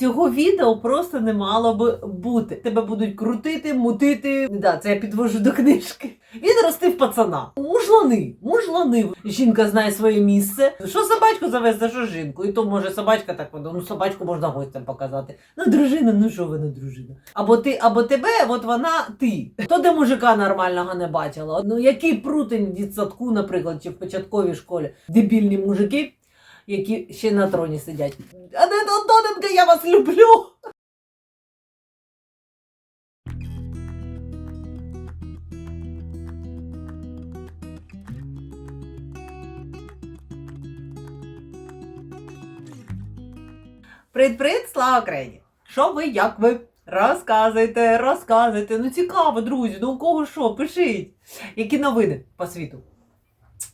цього відео просто не мало би бути. Тебе будуть крутити, мутити. Да, це я підвожу до книжки. Він ростив пацана. Мужлани, мужлани. Жінка знає своє місце. Що собачку завести, що жінку? І то може собачка так подумає, ну собачку можна гостям показати. Ну, дружина, ну що вона дружина? Або ти, або тебе, от вона ти. Хто де мужика нормального не бачила? Ну який прутень в дитсадку, наприклад, чи в початковій школі? Дебільні мужики, які ще на троні сидять. А не Антоненко, я вас люблю. Привіт-привіт, слава Україні! Що ви, як ви? Розказуйте, розказуйте. Ну цікаво, друзі, ну у кого що, пишіть. Які новини по світу?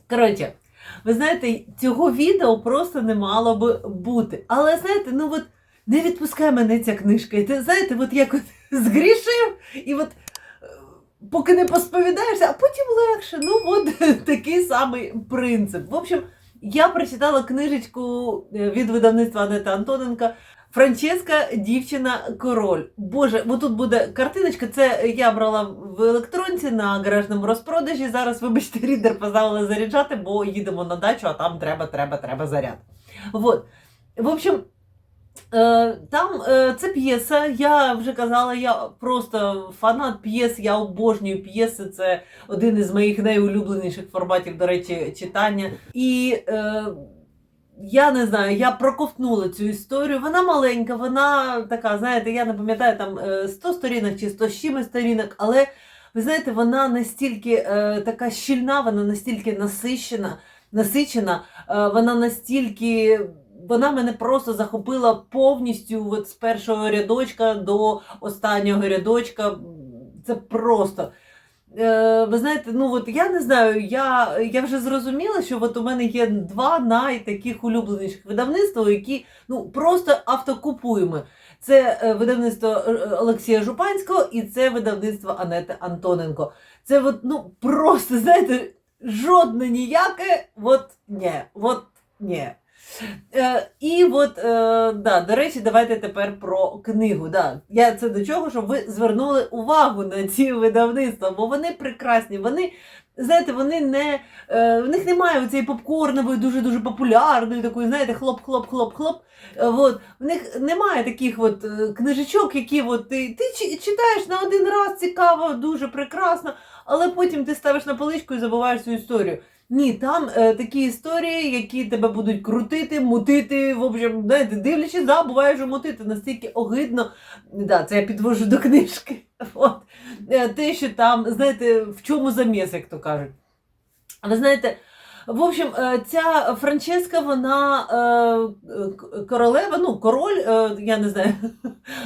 Коротше, ви знаєте, цього відео просто не мало би бути. Але знаєте, ну от не відпускає мене ця книжка. І ти знаєте, от як от згрішив, і от е, поки не посповідаєшся, а потім легше. Ну, от такий самий принцип. В общем, я прочитала книжечку е, від видавництва Анети Антоненка. Франческа, дівчина, король. Боже, бо тут буде картиночка. Це я брала в електронці на гаражному розпродажі. Зараз, вибачте, рідер поставили заряджати, бо їдемо на дачу, а там треба, треба, треба заряд. Вот. В общем, е, там е, це п'єса. Я вже казала, я просто фанат п'єс, я обожнюю п'єси. Це один із моїх найулюбленіших форматів, до речі, читання. І е, я не знаю, я проковтнула цю історію. Вона маленька, вона така, знаєте, я не пам'ятаю там е, 100 сторінок чи 100 з чимось сторінок, але ви знаєте, вона настільки е, така щільна, вона настільки насичена, насичена, е, вона настільки. Вона мене просто захопила повністю от з першого рядочка до останнього рядочка. Це просто. Е, ви знаєте, ну от я не знаю, я, я вже зрозуміла, що от у мене є два найтаких улюбленіших видавництва, які ну просто автокупуємо. Це е, видавництво е, Олексія Жупанського і це видавництво Анети Антоненко. Це от, ну просто, знаєте, жодне ніяке, от ні, от ні. Е, і от, е, да, до речі, давайте тепер про книгу. Да. Я це до чого, щоб ви звернули увагу на ці видавництва, бо вони прекрасні. Вони, знаєте, вони не, е, в них немає цієї попкорнової, дуже-дуже популярної, такої, знаєте, хлоп-хлоп-хлоп-хлоп. От. В них немає таких от книжечок, які от, ти, ти читаєш на один раз цікаво, дуже прекрасно, але потім ти ставиш на поличку і забуваєш цю історію. Ні, там е, такі історії, які тебе будуть крутити, мутити. В общем, знаєте, дивлячись, да, буває, що мутити настільки огидно. Да, це я підвожу до книжки. От. Е, те, що там, знаєте, в чому заміс, як то кажуть. Ви знаєте, в общем, е, ця Франческа, вона е, королева, ну, король, е, я не знаю.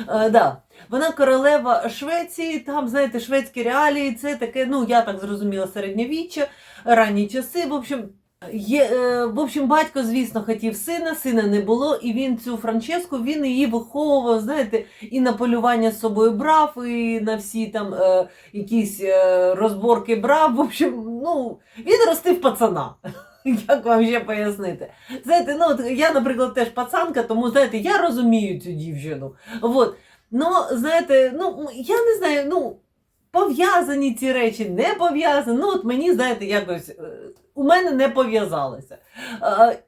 Да. Вона королева Швеції, там, знаєте, шведські реалії, це таке, ну, я так зрозуміла, середньовіччя, ранні часи. В общем, є, е, в общем, батько, звісно, хотів сина, сина не було, і він цю Франческу, він її виховував, знаєте, і на полювання з собою брав, і на всі там е, якісь е, розборки брав. В общем, ну, він ростив пацана. Як вам ще пояснити? Знаєте, ну, от я, наприклад, теж пацанка, тому знаєте, я розумію цю дівчину. От. Ну, знаєте, ну, я не знаю, ну, пов'язані ці речі, не пов'язані. Ну, от мені, знаєте, якось е, у мене не пов'язалося.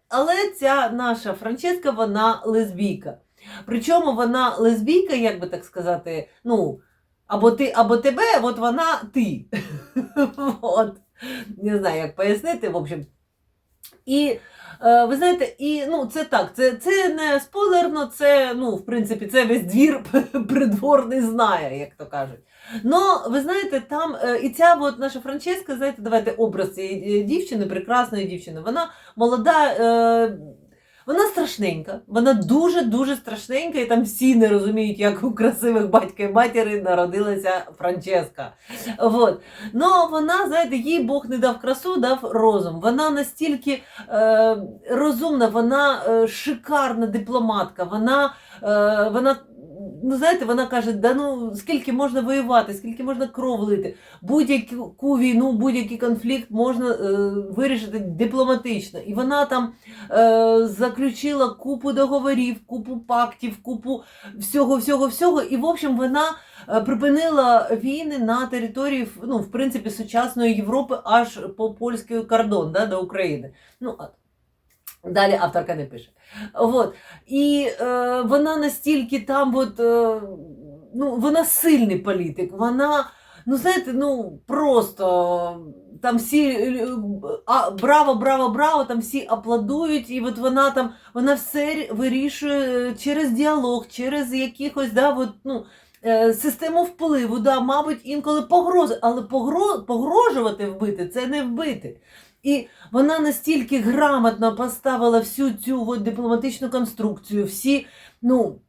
Але ця наша Франческа, вона лесбійка. Причому вона лесбійка, як би так сказати, ну, або ти, або тебе, от вона ти. От. Не знаю, як пояснити, в общем. І е, ви знаєте, і ну це так, це, це не спойлерно, це ну, в принципі, це весь двір придворний знає, як то кажуть. Ну, ви знаєте, там е, і ця от наша Франческа, знаєте, давайте образ цієї е, дівчини, прекрасної дівчини. Вона молода, е, вона страшненька, вона дуже-дуже страшненька, і там всі не розуміють, як у красивих батька і матері народилася Франческа. Вот. Ну, вона, знаєте, їй Бог не дав красу, дав розум. Вона настільки е, розумна, вона е, шикарна дипломатка, вона, е, вона ну знаєте, вона каже: да ну скільки можна воювати, скільки можна кров лити, будь-яку війну, будь-який конфлікт можна е, вирішити дипломатично. І вона там е, заключила купу договорів, купу пактів, купу всього, всього, всього. І в общем, вона е, припинила війни на території, ну, в принципі, сучасної Європи аж по польський кордон да, до України. Ну, Далі авторка не пише. От. І е, вона настільки там, от, е, ну, вона сильний політик, вона, ну знаєте, ну просто там всі е, а, браво, браво, браво, там всі аплодують, і от вона там вона все вирішує через діалог, через якихось, да, от, ну, е, систему впливу, да, мабуть, інколи погрози, але погро, погрожувати вбити це не вбити. І вона настільки грамотно поставила всю цю от дипломатичну конструкцію, всі, ну,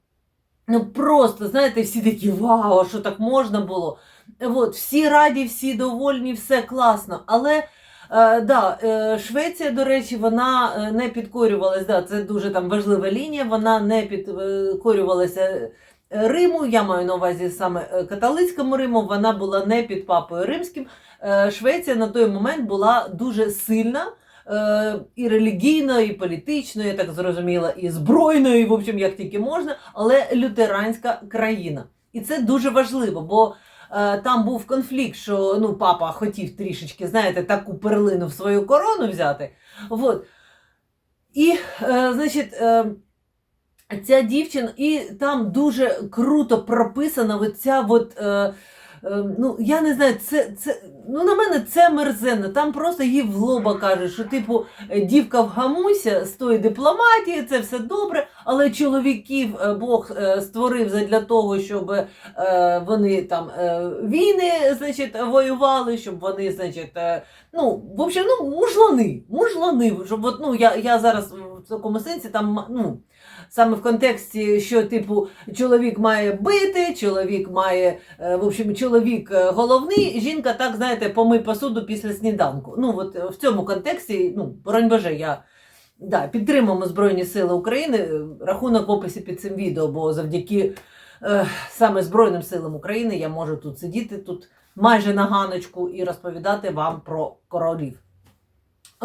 ну просто, знаєте, всі такі вау, що так можна було. От, всі раді, всі довольні, все класно. Але е, да, е, Швеція, до речі, вона е, не підкорювалася, да, це дуже там важлива лінія, вона не підкорювалася Риму, я маю на увазі саме е, католицькому Риму, вона була не під папою римським. Е, Швеція на той момент була дуже сильна. е, І релігійно, і політично, я так зрозуміла, і збройно, і в общем, як тільки можна, але лютеранська країна. І це дуже важливо, бо там був конфлікт, що ну, папа хотів трішечки, знаєте, таку перлину в свою корону взяти. Вот. І, значить, ця дівчина, і там дуже круто прописана оця от, е, е, ну, я не знаю, це, це, ну, на мене це мерзенно. Там просто їй в лоба каже, що типу е, дівка вгамуйся з тої дипломатії, це все добре, але чоловіків е, Бог створив для того, щоб вони там війни значить, воювали, щоб вони, значить, ну, в общем, ну, мужлани, мужлани, щоб от, ну, я, я зараз в такому сенсі там, ну, саме в контексті, що, типу, чоловік має бити, чоловік має, е, в общем, чоловік е, головний, жінка, так, знаєте, помий посуду після сніданку. Ну, от е, в цьому контексті, ну, боронь Боже, я да, підтримуємо Збройні Сили України. Рахунок в описі під цим відео, бо завдяки е, саме Збройним силам України я можу тут сидіти тут майже на ганочку і розповідати вам про королів.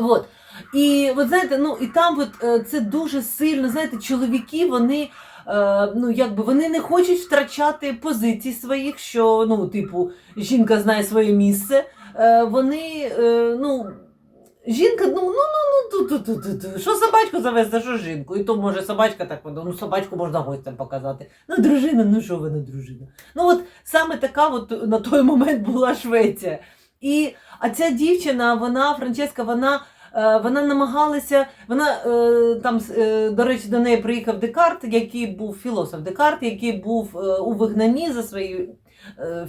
От. І от знаєте, ну і там от, е, це дуже сильно, знаєте, чоловіки, вони. е, Ну, якби вони не хочуть втрачати позицій своїх, що ну, типу, жінка знає своє місце. Е, Вони, ну, жінка, ну, ну, ну, ну, ту, ту, ту, ту, ту. що собачку завести, що жінку. І то може собачка так, ну собачку можна гостям показати. Ну, дружина, ну що вона дружина? Ну, от саме така от на той момент була Швеція. І а ця дівчина, вона, Франческа, вона. е, Вона намагалася, вона е, там, е, до речі, до неї приїхав Декарт, який був філософ Декарт, який був у вигнанні за свої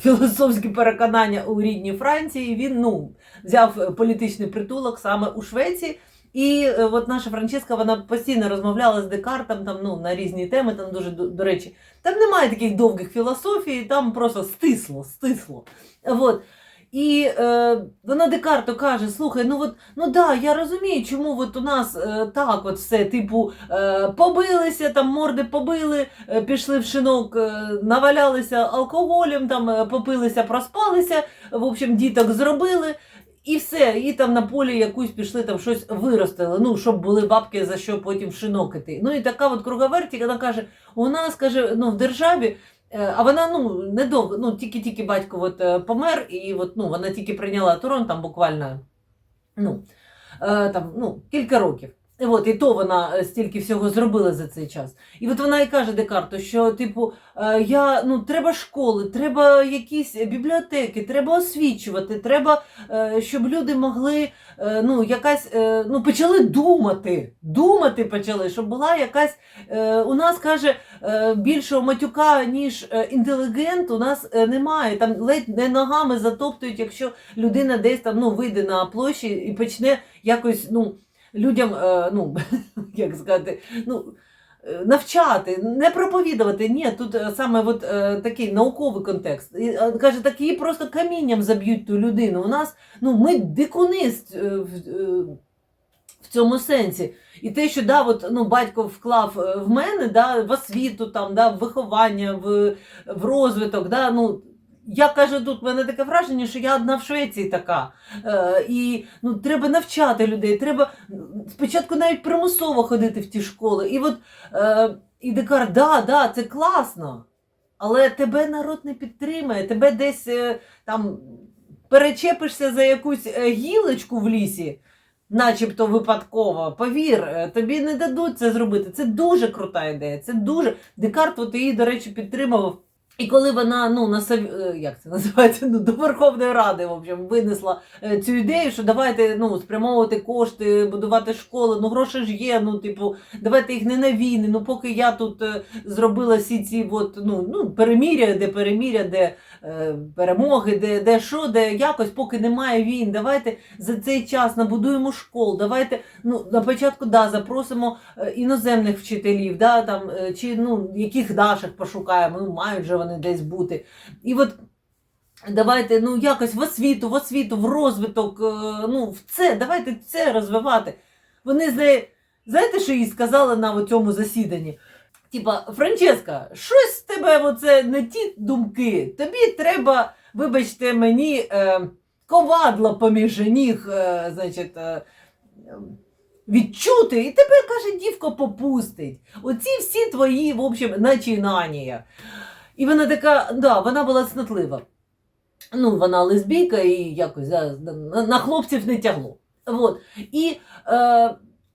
філософські переконання у рідній Франції. Він ну, взяв політичний притулок саме у Швеції. І от наша Франческа вона постійно розмовляла з Декартом там, ну, на різні теми, там дуже до речі, там немає таких довгих філософій, там просто стисло, стисло. От. І е, вона Декарту каже: слухай, ну от ну да, я розумію, чому от у нас е, так от все, типу, е, побилися, там морди побили, е, пішли в шинок, е, навалялися алкоголем, там е, попилися, проспалися, в общем, діток зробили. І все, і там на полі якусь пішли, там щось виростили, ну, щоб були бабки, за що потім в. Ну і така от круговерті, вона каже, у нас каже, ну, в державі А вона ну недовго, ну тільки-тільки батько от, е, помер, і от, ну, вона тільки прийняла трон там буквально ну, е, там, ну, кілька років. От, і то вона е, стільки всього зробила за цей час. І от вона і каже Декарту, що типу, е, я, ну, треба школи, треба якісь бібліотеки, треба освічувати, треба, е, щоб люди могли, ну, якась, ну, почали думати, думати почали, щоб була якась, у нас каже, більшого матюка, ніж інтелігент, у нас немає. Там ледь не ногами затоптують, якщо людина десь там ну, вийде на площі і почне якось ну, людям, е, ну, як сказати, ну. е, Навчати, не проповідувати. Ні, тут е, саме от, такий науковий контекст. І, каже, так її просто камінням заб'ють ту людину. У нас ну, ми дикуни в, в цьому сенсі. І те, що да, от, ну, батько вклав в мене да, в освіту, там, да, в виховання, в, в розвиток. Да, ну, я кажу, тут в мене таке враження, що я одна в Швеції така. Е, і ну, треба навчати людей, треба спочатку навіть примусово ходити в ті школи. І от е, і Декар, да, да, це класно. Але тебе народ не підтримає, тебе десь е, там перечепишся за якусь е, гілочку в лісі, начебто випадково. Повір, е, тобі не дадуть це зробити. Це дуже крута ідея. Це дуже. Декарт от її, до речі, підтримував. І коли вона ну на е, як це називається ну, до Верховної Ради в общем, винесла е, цю ідею, що давайте ну спрямовувати кошти, будувати школи. Ну гроші ж є. Ну, типу, давайте їх не на війни. Ну поки я тут е, зробила всі ці от, ну, ну переміря, де переміря, де е, перемоги, де, де що, де якось, поки немає війн. Давайте за цей час набудуємо школ. Давайте ну на початку да запросимо іноземних вчителів, да там чи ну яких наших пошукаємо. Ну мають же вони десь бути. І от. Давайте ну якось в освіту, в освіту, в розвиток, е, ну в це, давайте це розвивати. Вони знає, знаєте, що їй сказали на цьому засіданні? Типа, Франческа, щось з тебе оце не ті думки. Тобі треба, вибачте мені, е, ковадло поміж ніг, е, значить, е, відчути, і тебе, каже, дівко попустить. Оці всі твої, в общем, начинання. І вона така, да, вона була цнотлива. Ну, вона лесбійка і якось на хлопців не тягло. От. І, е,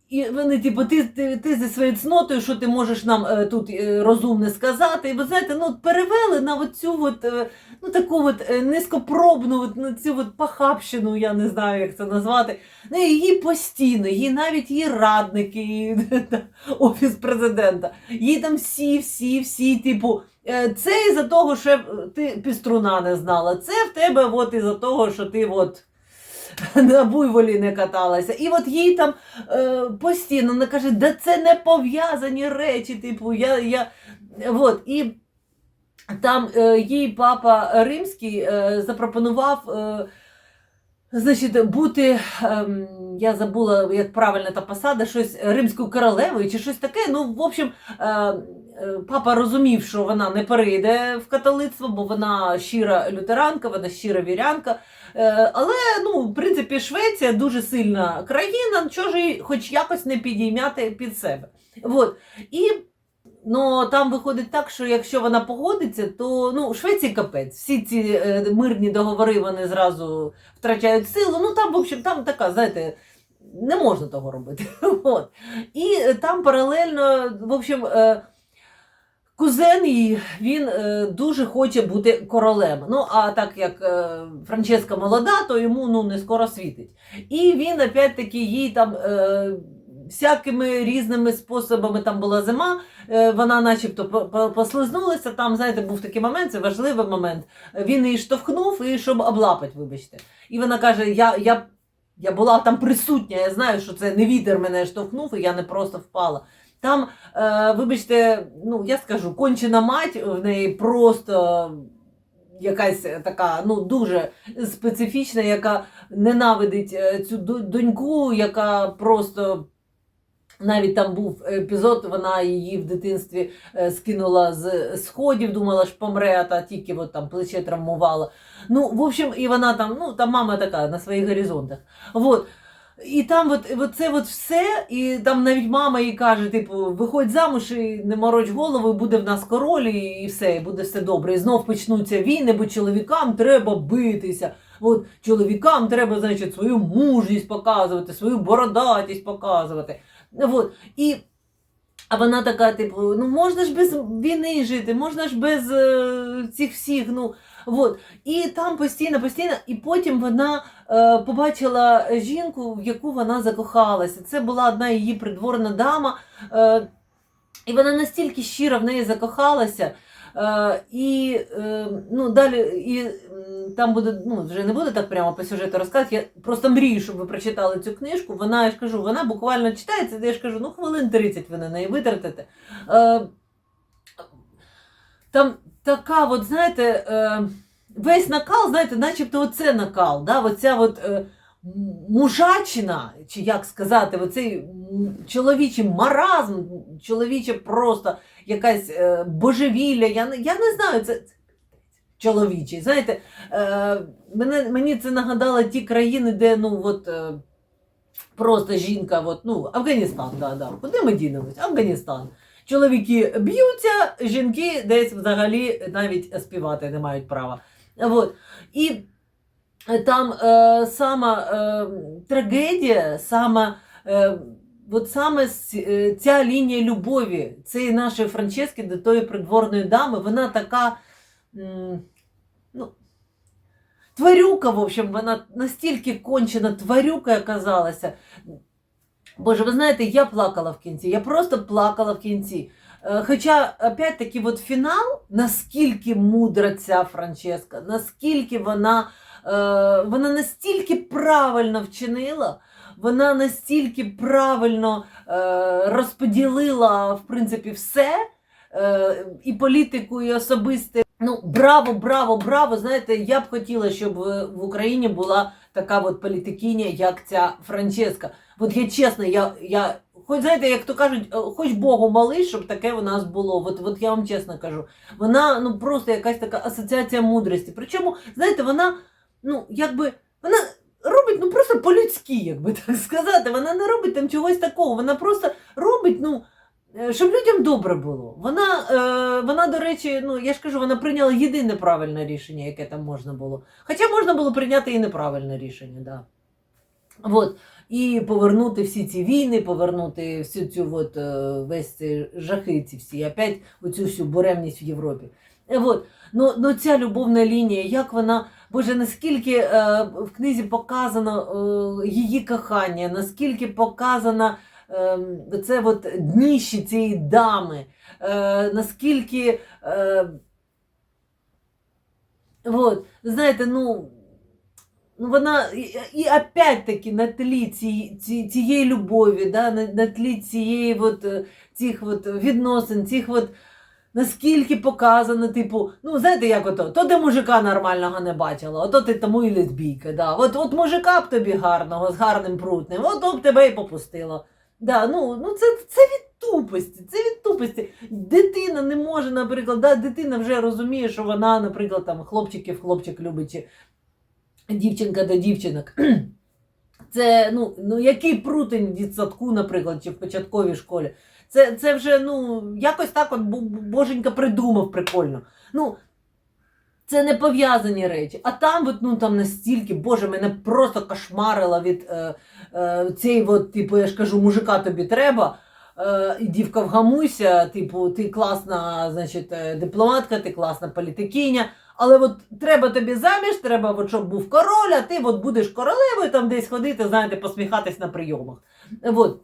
і вони, типу, ти, ти, ти зі своєю цнотою, що ти можеш нам е, тут е, розумне сказати. І ви знаєте, ну, от перевели на цю от, е, ну, таку от, е, низькопробну, от, на цю от пахабщину, я не знаю, як це назвати. Ну, її постійно, її навіть її радники, і, офіс президента. Їй там всі, всі, всі, типу. Е, Це із-за того, що ти піструна не знала. Це в тебе от із-за того, що ти от на буйволі не каталася. І от їй там е, постійно вона каже, да це не пов'язані речі. Типу, я, я... От, і там е, їй папа римський е, запропонував. Е, Значить, бути, ем, я забула, як правильно та посада, щось римською королевою чи щось таке. Ну, в общем, е, е, папа розумів, що вона не перейде в католицтво, бо вона щира лютеранка, вона щира вірянка. Е, але, ну, в принципі, Швеція дуже сильна країна, чого ж хоч якось не підіймати під себе. От. І Ну, там виходить так, що якщо вона погодиться, то ну, Швеції капець. Всі ці е, мирні договори вони зразу втрачають силу. Ну там, в общем, там така, знаєте, не можна того робити. От. І е, там паралельно, в общем, е, кузен її, він е, дуже хоче бути королем. Ну, а так як е, Франческа молода, то йому ну, не скоро світить. І він опять-таки їй там. Е, Всякими різними способами там була зима, е, вона начебто по- по- послизнулася. Там, знаєте, був такий момент, це важливий момент. Він її штовхнув, і щоб облапати, вибачте. І вона каже: я, я, я була там присутня, я знаю, що це не вітер мене штовхнув, і я не просто впала. Там, е, вибачте, ну я скажу, кончена мать в неї просто. Якась така ну дуже специфічна, яка ненавидить е, цю доньку, яка просто навіть там був епізод, вона її в дитинстві е, скинула з сходів, думала, що помре, а та тільки от там плече травмувала. Ну, в общем, і вона там, ну там мама така на своїх горизонтах. Вот. І там от, от це от все, і там навіть мама їй каже: типу, виходь замуж і не мороч голову, буде в нас король, і, і все, і буде все добре. І знов почнуться війни, бо чоловікам треба битися. От чоловікам треба, значить, свою мужність показувати, свою бородатість показувати. От, І, а вона така, типу, ну можна ж без війни жити, можна ж без е, цих всіх. ну, от. І там постійно, постійно, і потім вона е, побачила жінку, в яку вона закохалася. Це була одна її придворна дама. Е, і вона настільки щиро в неї закохалася. Е, і е, ну, далі і, там буде, ну, вже не буду так прямо по сюжету розказувати. Я просто мрію, щоб ви прочитали цю книжку. Вона, я ж кажу, вона буквально читається, я ж кажу, ну хвилин 30 ви на неї витратите. Е, там така, от, знаєте, весь накал, знаєте, начебто оце накал. Да? Оця от, мужачина, чи як сказати, оцей чоловічий маразм, чоловіче просто якась е, божевілля. Я, не- я не знаю, це, чоловічий. Знаєте, е, мене, мені це нагадало ті країни, де ну от. Е, Просто жінка, от, ну, Афганістан, да, да. Куди ми дінемось? Афганістан. Чоловіки б'ються, жінки десь взагалі навіть співати не мають права. От. І там е, сама е, трагедія, сама, е, от саме е, ця лінія любові цієї нашої Франчески до тої придворної дами, вона така. ну, Тварюка, в общем, вона настільки кончена тварюка оказалася. Боже, ви знаєте, я плакала в кінці, я просто плакала в кінці. Е, Хоча, опять-таки, от фінал, наскільки мудра ця Франческа, наскільки вона, вона настільки правильно вчинила, вона настільки правильно е, розподілила, в принципі, все, е, і політику, і особисте. Ну, браво, браво, браво. Знаєте, я б хотіла, щоб в Україні була така от політикиня, як ця Франческа. От я чесно, я, я хоч знаєте, як то кажуть, е, хоч Богу малий, щоб таке у нас було. От, от я вам чесно кажу. Вона ну просто якась така асоціація мудрості. Причому, знаєте, вона, ну, якби, вона робить ну просто по-людськи, як би так сказати. Вона не робить там чогось такого. Вона просто робить, ну. е, Щоб людям добре було. Вона, е, вона, до речі, ну я ж кажу, вона прийняла єдине правильне рішення, яке там можна було. Хоча можна було прийняти і неправильне рішення, да. От. І повернути всі ці війни, повернути всю цю от, е, весь ці жахи, ці всі, опять оцю всю буремність в Європі. Е, от. Ну, ну ця любовна лінія, як вона, Боже, наскільки е, в книзі показано е, її кохання, наскільки показано е, це от дніще цієї дами, е, наскільки. Е, от, знаєте, ну. Ну, вона і, і опять-таки на тлі ці, ці, цієї любові, да, на, на тлі цієї от, е, цих от відносин, цих от, наскільки показано, типу, ну знаєте, як ото, то ти мужика нормального не бачила, ото ти тому і лесбійка. Да. От, от мужика б тобі гарного, з гарним прутним, от б тебе і попустило. Да, ну, ну це, це від тупості, це від тупості. Дитина не може, наприклад, да, дитина вже розуміє, що вона, наприклад, там хлопчиків хлопчик любить. Чи дівчинка до дівчинок. Це ну, ну який прутень в дитсадку, наприклад, чи в початковій школі. Це, це вже ну, якось так от боженька придумав прикольно. Ну, це не пов'язані речі. А там, от, ну, там настільки, боже, мене просто кошмарило від е, е, цієї, от, типу, я ж кажу, мужика тобі треба. Е, дівка вгамуйся, типу, ти класна, значить, е, дипломатка, ти класна політикиня. Але от треба тобі заміж, треба, от, щоб був король, а ти от будеш королевою там десь ходити, знаєте, посміхатись на прийомах. От.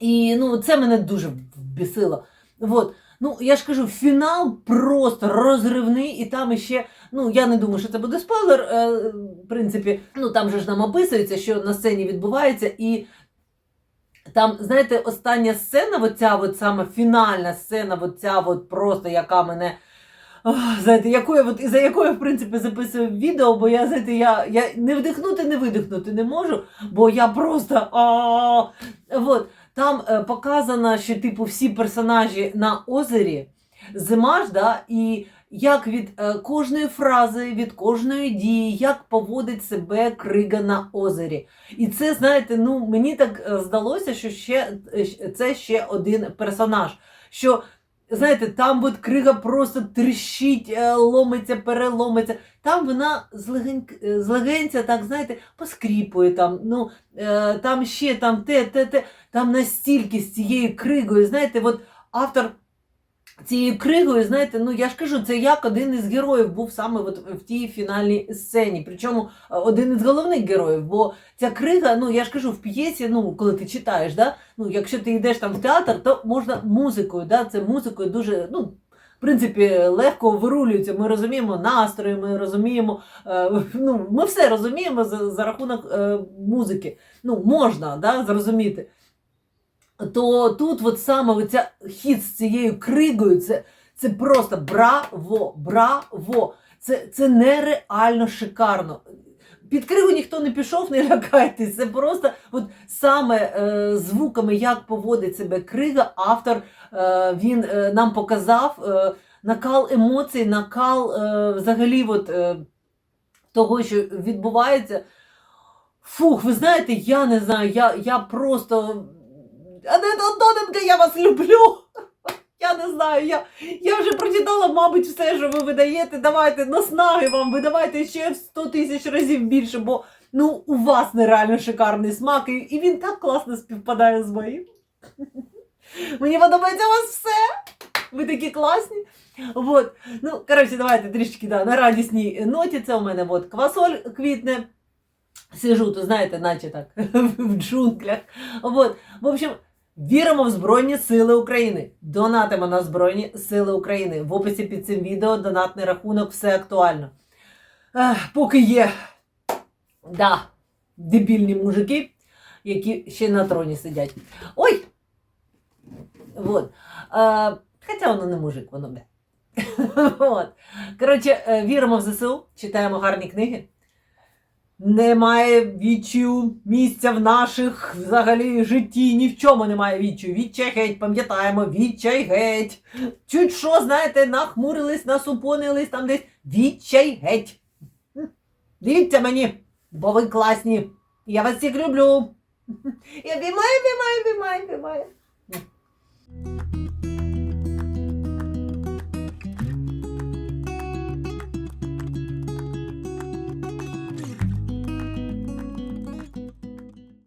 І ну, це мене дуже бісило. От. Ну, я ж кажу, фінал просто розривний, і там іще, ну я не думаю, що це буде спойлер. Е, в принципі, ну там же ж нам описується, що на сцені відбувається, і там, знаєте, остання сцена, оця от саме фінальна сцена, оця от просто, яка мене. Знаєте, якою, от, за якою, в принципі, записую відео, бо я, знаєте, я, я не вдихнути, не видихнути не можу, бо я просто. От, там е, показано, що типу всі персонажі на озері, зима ж, да, і як від е, кожної фрази, від кожної дії, як поводить себе крига на озері. І це, знаєте, ну мені так е, здалося, що ще е, це ще один персонаж. Що знаєте, там от крига просто тріщить, е, ломиться, переломиться. Там вона злегеньк- е, злегенця, так знаєте, поскріпує там. Ну е, там ще там те, те, те. Там настільки з цією кригою, знаєте, от автор. Цією кригою, знаєте, ну я ж кажу, це як один із героїв був саме от в тій фінальній сцені. Причому е, один із головних героїв, бо ця крига, ну я ж кажу, в п'єсі, ну коли ти читаєш, да, ну якщо ти йдеш там в театр, то можна музикою, да, це музикою дуже, ну, в принципі, легко вирулюється. Ми розуміємо настрої, ми розуміємо, е, ну, ми все розуміємо за, за рахунок е, музики. Ну, можна да, зрозуміти. То тут от саме оця хід з цією кригою, це, це просто браво, браво! Це, це нереально шикарно. під кригу ніхто не пішов, не лякайтесь. Це просто от саме е, звуками, як поводить себе крига, автор е, він е, нам показав е, накал емоцій, накал е, взагалі от, е, того, що відбувається. Фух, ви знаєте, я не знаю, я, я просто. Анетоненка, я вас люблю. Я не знаю, я, я вже прочитала, мабуть, все, що ви видаєте. Давайте наснаги вам, видавайте ще в 100 тисяч разів більше, бо ну, у вас нереально шикарний смак, і, і він так класно співпадає з моїм. Мені подобається у вас все. Ви такі класні. От. Ну, коротше, давайте трішки да, на радісній ноті. Це у мене от квасоль квітне. Сижу, то знаєте, наче так в джунглях. От. В общем, віримо в Збройні Сили України. Донатимо на Збройні Сили України. В описі під цим відео донатний рахунок, все актуально. Ех, поки є да, дебільні мужики, які ще на троні сидять. Ой! Вот. Е, хоча воно не мужик, воно бля. От. Коротше, е, віримо в ЗСУ, читаємо гарні книги. Немає відчаю місця в наших взагалі житті, ні в чому немає відчаю. Відчай геть, пам'ятаємо, відчай геть. Чуть що, знаєте, нахмурились, насупонились там десь. Відчай геть. Дивіться мені, бо ви класні. Я вас всіх люблю. Я обіймаю, обіймаю, обіймаю, обіймаю.